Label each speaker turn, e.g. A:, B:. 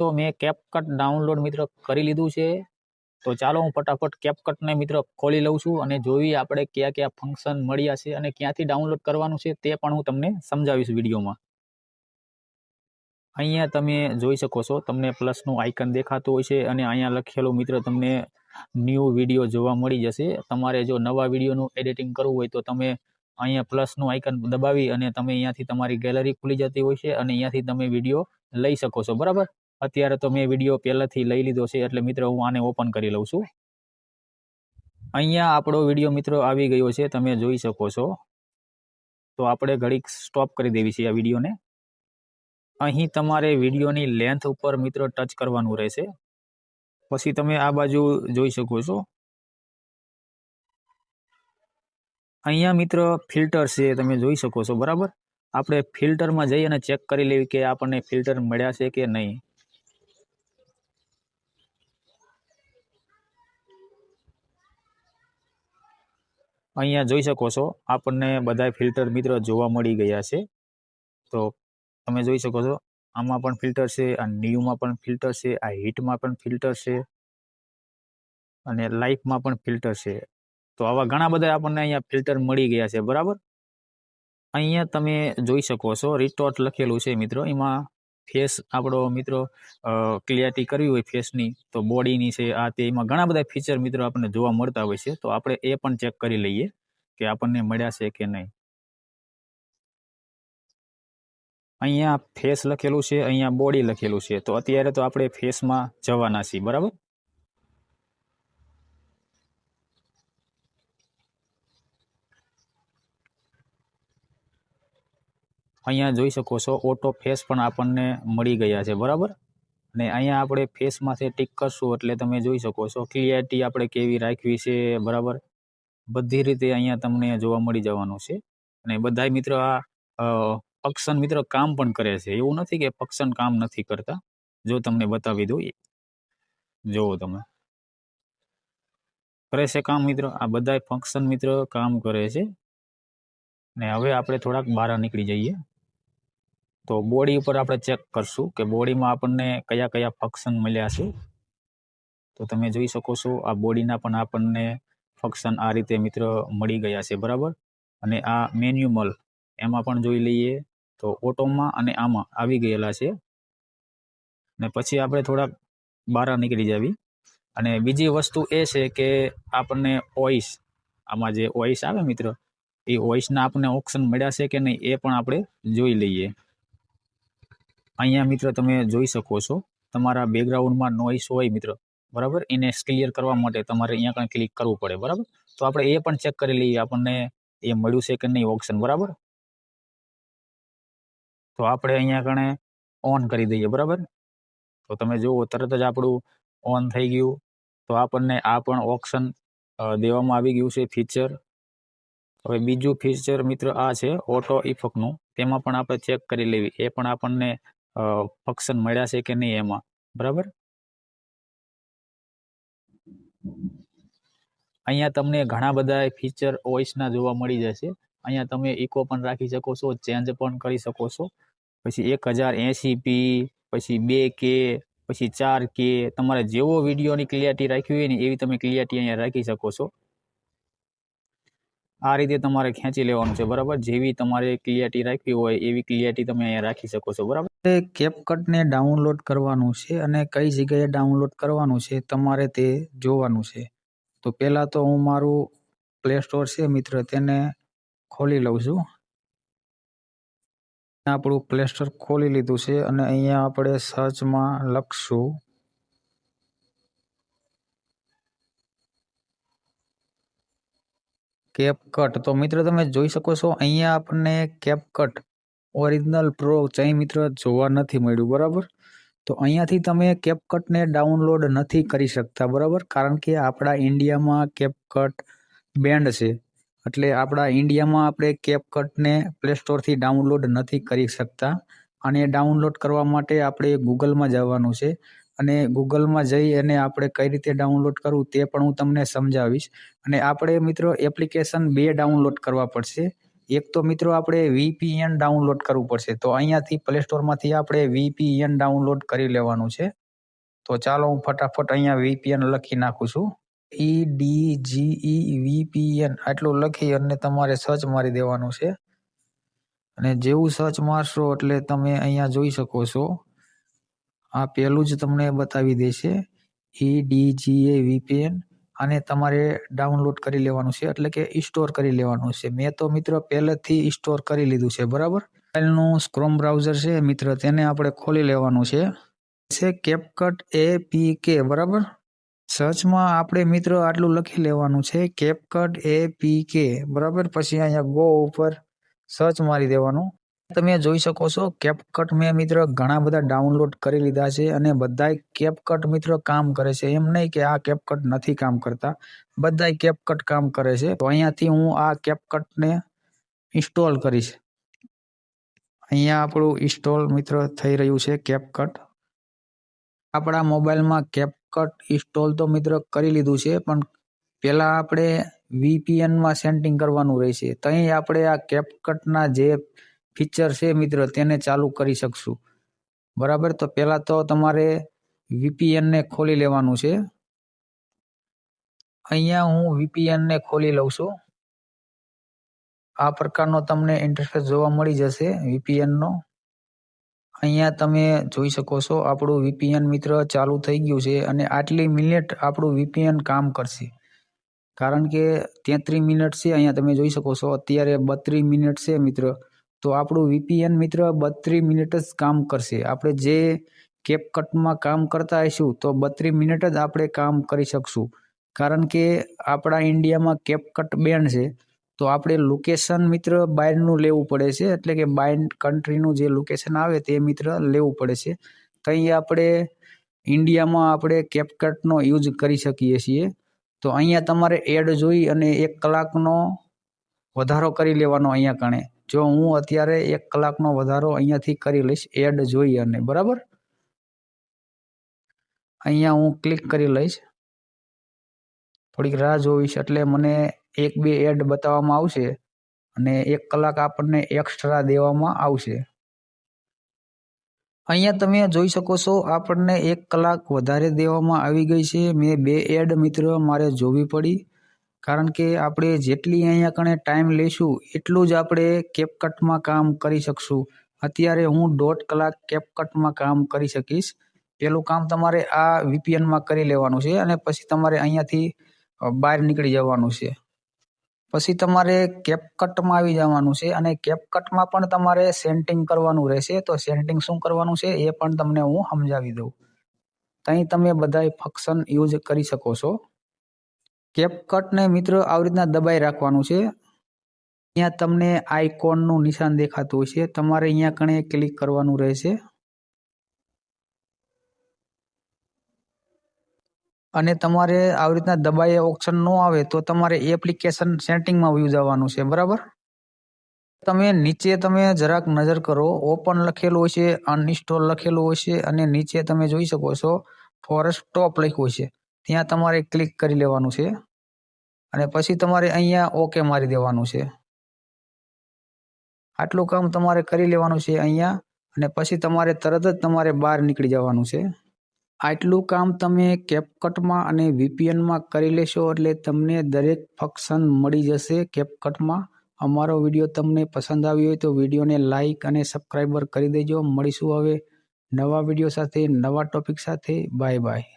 A: તો મેં CapCut download મિત્રો કરી લીધું છે. તો ચાલો હું ફટાફટ કેપકટને મિત્રો ખોલી લઉં છું અને જોઈએ આપણે કયા કયા ફંક્શન મળ્યા છે અને ક્યાંથી ડાઉનલોડ કરવાનું છે તે પણ હું તમને સમજાવીશ વિડીયોમાં. અહીંયા તમે જોઈ શકો છો, તમને પ્લસનું આઇકન દેખાતું હોય છે અને અહીંયા લખેલું મિત્ર તમને ન્યૂ વીડિયો જોવા મળી જશે. તમારે જો નવા વિડીયોનું એડિટિંગ કરવું હોય તો તમે અહીંયા પ્લસનું આઇકન દબાવી અને તમે અહીંયાથી તમારી ગેલેરી ખુલી જતી હોય છે અને અહીંયાથી તમે વીડિયો લઈ શકો છો, બરાબર? અત્યારે તો મેં વીડિયો પહેલાથી લઈ લીધો છે, એટલે મિત્રો હું આને ઓપન કરી લઉં છું. અહીંયા આપણો વીડિયો મિત્રો આવી ગયો છે, તમે જોઈ શકો છો. તો આપણે ઘડીક સ્ટોપ કરી દેવી છે આ વિડીયોને અહીં તમારે વિડીયોની લેન્થ ઉપર મિત્રો ટચ કરવાનું રહેશે. પછી તમે આ બાજુ જોઈ શકો છો. અહીંયા મિત્ર ફિલ્ટર છે, તમે જોઈ શકો છો, બરાબર? આપણે ફિલ્ટરમાં જઈ અને ચેક કરી લેવી કે આપણને ફિલ્ટર મળ્યા છે કે નહીં. અહીંયા જોઈ શકો છો, આપણને બધા ફિલ્ટર મિત્રો જોવા મળી ગયા છે. તો તમે જોઈ શકો છો, આમાં પણ ફિલ્ટર છે, આ ન્યૂમાં પણ ફિલ્ટર છે, આ હિટમાં પણ ફિલ્ટર છે, અને લાઈફમાં પણ ફિલ્ટર છે. તો આવા ઘણા બધા આપણને અહીંયા ફિલ્ટર મળી ગયા છે, બરાબર? અહીંયા તમે જોઈ શકો છો રિટોર્ટ લખેલું છે મિત્રો, એમાં ફેસ આપણો મિત્રો ક્લિયરિટી કરવી હોય ફેસની, તો બોડીની છે, આ તે, એમાં ઘણા બધા ફીચર મિત્રો આપણને જોવા મળતા હોય છે. તો આપણે એ પણ ચેક કરી લઈએ કે આપણને મળ્યા છે કે નહીં. અહીંયા ફેસ લખેલું છે, અહીંયા બોડી લખેલું છે. તો અત્યારે તો આપણે ફેસમાં જવાના છીએ, બરાબર? અહીંયા જોઈ શકો છો ઓટો ફેસ પણ આપણને મળી ગયા છે, બરાબર? અને અહીંયા આપણે ફેસમાંથી ટીક કરશું એટલે તમે જોઈ શકો છો ક્લિયરિટી આપણે કેવી રાખવી છે, બરાબર? બધી રીતે અહીંયા તમને જોવા મળી જવાનું છે. અને બધા મિત્રો આ પક્ષન મિત્રો કામ પણ કરે છે. એવું નથી કે પક્ષન કામ નથી કરતા. જો તમને બતાવી દઉં જોવો તમે. કરે છે કામ મિત્રો? આ બધા ફંક્શન મિત્રો કામ કરે છે. ને હવે આપણે થોડાક બહાર નીકળી જઈએ. તો બોડી ઉપર આપણે ચેક કરશું કે બોડીમાં આપણને કયા કયા ફંક્શન મળ્યા છે. તો તમે જોઈ શકો છો, આ બોડીના પણ આપણને ફંક્શન આ રીતે મિત્ર મળી ગયા છે, બરાબર? અને આ મેન્યુમલ એમાં પણ જોઈ લઈએ તો ઓટોમાં અને આમાં આવી ગયેલા છે. ને પછી આપણે થોડાક બહાર નીકળી જાવી. અને બીજી વસ્તુ એ છે કે આપણને ઓઇસ આમાં જે ઓઇસ આવે મિત્ર, એ ઓઇસના આપણને ઓપ્શન મળ્યા છે કે નહીં એ પણ આપણે જોઈ લઈએ. અહીંયા મિત્ર તમે જોઈ શકો છો. તમારા બેકગ્રાઉન્ડમાં નોઈસ હોય મિત્ર, બરાબર? એને ક્લિયર કરવા માટે તમારે અહીંયા કંઈ ક્લિક કરવું પડે, બરાબર? તો આપણે એ પણ ચેક કરી લઈએ, આપણને એ મળ્યું છે કે નહીં ઓપ્શન બરાબર? તો આપણે અહીંયા કણે ઓન કરી દઈએ, બરાબર? તો તમે જુઓ, તરત જ આપણું ઓન થઈ ગયું. તો આપણને આ પણ ઓપ્શન દેવામાં આવી ગયું છે ફીચર હવે બીજું ફીચર મિત્ર આ છે ઓટો ઇફેક્ટનું તેમાં પણ આપણે ચેક કરી લેવી. એ પણ આપણને ફંક્શન મળ્યા છે કે નહીં એમાં? બરાબર? અહીંયા તમને ઘણા બધા ફીચર વોઇસના જોવા મળી જશે. અહીંયા તમે ઇકો પણ રાખી શકો છો ચેન્જ પણ કરી શકો છો. પછી એક હજાર એંસીપી પછી બે કે પછી ચાર કે તમારે જેવો વિડીયોની ક્લિયરિટી રાખવી હોય ને એવી તમે ક્લિયરિટી અહીંયા રાખી શકો છો. આ રીતે તમારે ખેંચી લેવાનું છે, બરાબર? જેવી તમારે ક્લિયરિટી રાખવી હોય, એવી ક્લિયરિટી તમે અહીંયા રાખી શકો છો, બરાબર? કેપકટને ડાઉનલોડ કરવાનું છે અને કઈ જગ્યાએ ડાઉનલોડ કરવાનું છે તમારે તે જોવાનું છે. તો પહેલાં તો હું મારું પ્લે સ્ટોર છે મિત્ર, તેને ખોલી લઉં છું. આપણું પ્લે સ્ટોર ખોલી લીધું છે અને અહીંયા આપણે સર્ચમાં લખશું. કેપકટ તો મિત્રો, તમે જોઈ શકો છો, અહીંયા આપણને કેપકટ ઓરિજિનલ પ્રો ચઈ મિત્ર જોવા નથી મળ્યું, બરાબર? તો અહીંયાથી તમે કેપકટને ડાઉનલોડ નથી કરી શકતા, બરાબર? કારણ કે આપણા ઇન્ડિયામાં કેપકટ બેન્ડ છે. એટલે આપણા ઇન્ડિયામાં આપણે કેપકટને પ્લે સ્ટોરથી ડાઉનલોડ નથી કરી શકતા. અને ડાઉનલોડ કરવા માટે આપણે ગૂગલમાં જવાનું છે. અને ગૂગલમાં જઈ અને આપણે કઈ રીતે ડાઉનલોડ કરવું તે પણ હું તમને સમજાવીશ. અને આપણે મિત્રો એપ્લિકેશન બે ડાઉનલોડ કરવા પડશે. એક તો મિત્રો આપણે વીપીએન ડાઉનલોડ કરવું પડશે. તો અહીંયાથી પ્લે સ્ટોરમાંથી આપણે વીપીએન ડાઉનલોડ કરી લેવાનું છે. તો ચાલો હું ફટાફટ અહીંયા વીપીએન લખી નાખું છું. ઈ ડી જી ઈ વીપીએન આટલું લખી અને તમારે સર્ચ મારી દેવાનું છે. અને જેવું સર્ચ મારશો એટલે તમે અહીંયા જોઈ શકો છો. આ પહેલું જ તમને બતાવી દેશે. ઈ ડી જી એ વીપીએન અને તમારે ડાઉનલોડ કરી લેવાનું છે. એટલે કે ઇન્સ્ટોર કરી લેવાનું છે. મેં તો મિત્રો પહેલેથી ઇન્સ્ટોર કરી લીધું છે. બરાબર? મોબાઈલનું સ્ક્રોમ બ્રાઉઝર છે. મિત્ર, તેને આપણે ખોલી લેવાનું છે. છે કેપકટ એ પી કે બરાબર? સર્ચમાં આપણે મિત્રો આટલું લખી લેવાનું છે. કેપકટ એ પી કે બરાબર? પછી અહીંયા ગો ઉપર સર્ચ મારી દેવાનું. તમે જોઈ શકો છો કેપકટ મેં મિત્ર ઘણા બધા ડાઉનલોડ કરી લીધા છે અને બધાય કેપકટ મિત્ર કામ કરે છે. એમ નહીં કે આ કેપકટ નથી કામ કરતા. બધાય કેપકટ કામ કરે છે. તો અહીંયાથી હું આ કેપકટને ઇન્સ્ટોલ કરીશ. અહીંયા આપણું ઇન્સ્ટોલ મિત્ર થઈ રહ્યું છે કેપકટ આપણા મોબાઈલમાં કેપકટ ઇન્સ્ટોલ તો મિત્ર કરી લીધું છે, પણ પહેલાં આપણે વીપીએનમાં સેન્ટિંગ કરવાનું રહેશે. ત્યાં આપણે આ કેપકટના જે ફીચર છે મિત્ર, તેને ચાલુ કરી શકશું. બરાબર? તો પહેલાં તો તમારે વીપીએનને ખોલી લેવાનું છે. અહીંયા હું વીપીએનને ખોલી લઉં છું. આ પ્રકારનો તમને ઇન્ટરફેસ જોવા મળી જશે વીપીએનનો અહીંયા તમે જોઈ શકો છો, આપણું વીપીએન મિત્ર ચાલુ થઈ ગયું છે અને આટલી મિનિટ આપણું વીપીએન કામ કરશે. કારણ કે તેત્રીસ મિનિટ છે, અહીંયા તમે જોઈ શકો છો, અત્યારે બત્રીસ મિનિટ છે મિત્ર. તો આપણું વીપીએન મિત્ર બત્રીસ મિનિટ જ કામ કરશે. આપણે જે કેપકટમાં કામ કરતા હશું તો બત્રીસ મિનિટ જ આપણે કામ કરી શકશું. કારણ કે આપણા ઇન્ડિયામાં કેપકટ બેન છે, તો આપણે લોકેશન મિત્ર બહારનું લેવું પડે છે. એટલે કે બાય કન્ટ્રીનું જે લોકેશન આવે તે મિત્ર લેવું પડે છે. ત્યાં આપણે ઇન્ડિયામાં આપણે કેપકટનો યુઝ કરી શકીએ છીએ. તો અહીંયા તમારે એડ જોઈ અને એક કલાકનો વધારો કરી લેવાનો અહીંયા કણે. જો હું અત્યારે એક કલાકનો વધારો અહીંયાથી કરી લઈશ, એડ જોઈ અને, બરાબર? અહીંયા હું ક્લિક કરી લઈશ. થોડીક રાહ જોઈશ એટલે મને એક બે એડ બતાવવામાં આવશે અને એક કલાક આપણને એક્સ્ટ્રા દેવામાં આવશે. અહીંયા તમે જોઈ શકો છો, આપણને એક કલાક વધારે દેવામાં આવી ગઈ છે. મેં બે એડ મિત્ર, મારે જોવી પડી. કારણ કે આપણે જેટલી અહીંયા કણે ટાઈમ લઈશું એટલું જ આપણે કેપકટમાં કામ કરી શકશું. અત્યારે હું દોઢ કલાક કેપકટમાં કામ કરી શકીશ. પેલું કામ તમારે આ વીપીએનમાં કરી લેવાનું છે અને પછી તમારે અહીંયાથી બહાર નીકળી જવાનું છે. પછી તમારે કેપકટમાં આવી જવાનું છે અને કેપકટમાં પણ તમારે સેન્ટિંગ કરવાનું રહેશે. તો સેન્ટિંગ શું કરવાનું છે એ પણ તમને હું સમજાવી દઉં. ત્યાં તમે બધાય ફંક્શન યુઝ કરી શકો છો. કેપકટને મિત્ર આવી રીતના દબાઈ રાખવાનું છે. અહીંયા તમને આઇકોનનું નિશાન દેખાતું હશે. તમારે અહીંયા કણે ક્લિક કરવાનું રહેશે. અને તમારે આવી રીતના દબાઈ ઓપ્શન ન આવે તો તમારે એપ્લિકેશન સેટિંગમાં વ્યૂ જવાનું છે. બરાબર? તમે નીચે તમે જરાક નજર કરો. ઓપન લખેલું હશે, અનઇન્સ્ટોલ લખેલું હશે અને નીચે તમે જોઈ શકો છો, ફોરેસ્ટ ટોપ લખ્યું છે ત્યાં તમારે ક્લિક કરી લેવાનું છે. અને પછી તમારે અહીંયા ઓકે મારી દેવાનું છે. આટલું કામ તમારે કરી લેવાનું છે અહીંયા અને પછી તમારે તરત જ તમારે બહાર નીકળી જવાનું છે. આટલું કામ તમે કેપકટમાં અને વીપીએનમાં કરી લેશો એટલે તમને દરેક ફંક્શન મળી જશે કેપકટમાં અમારો વીડિયો તમને પસંદ આવ્યો હોય તો વિડીયોને લાઇક અને સબસ્ક્રાઈબર કરી દેજો. મળીશું હવે નવા વીડિયો સાથે, નવા ટોપિક સાથે. Bye bye